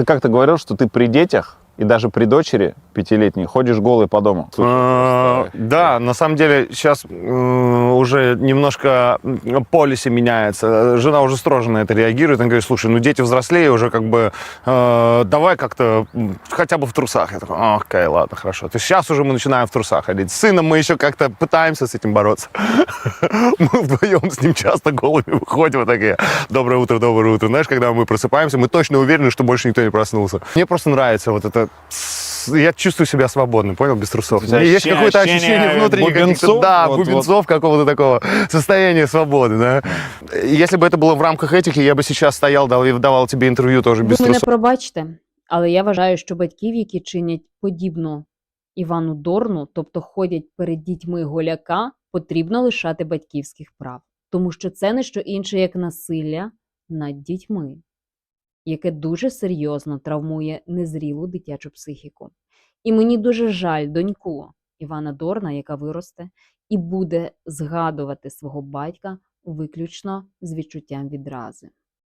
Ты как-то говорил, что ты при детях и даже при дочери пятилетней ходишь голый по дому. А, Да, на самом деле сейчас уже немножко м, полиси меняется. Жена уже строже на это реагирует. Она говорит, слушай, ну дети взрослее уже как бы, э, давай как-то хотя бы в трусах. Я такой, «А, окей, ладно, хорошо. То есть сейчас уже мы начинаем в трусах ходить. С сыном мы еще как-то пытаемся с этим бороться. Мы вдвоем с ним часто голыми выходим вот такие. Доброе утро, доброе утро. Знаешь, когда мы просыпаемся, мы точно уверены, что больше никто не проснулся. Мне просто нравится вот это... Я чувствую себя свободным, понял, без трусов. У тебя Есть ощущение- какое-то ощущение ощущение внутреннего каких-то- бубенцов? Да, Вот- вот. бубенцов какого-то такого состояния свободы, да. Если бы это было в рамках этих, я бы сейчас стоял, дал, и давал тебе интервью тоже без Ви мене трусов. пробачте, але я вважаю, що батьків, які чинять подібно Івану Дорну, тобто ходять перед дітьми голяка, потрібно лишати батьківських прав, тому що це не що інше, як насилля над дітьми, яке дуже серйозно травмує незрілу дитячу психіку. І мені дуже жаль доньку Івана Дорна, яка виросте і буде згадувати свого батька виключно з відчуттям відрази.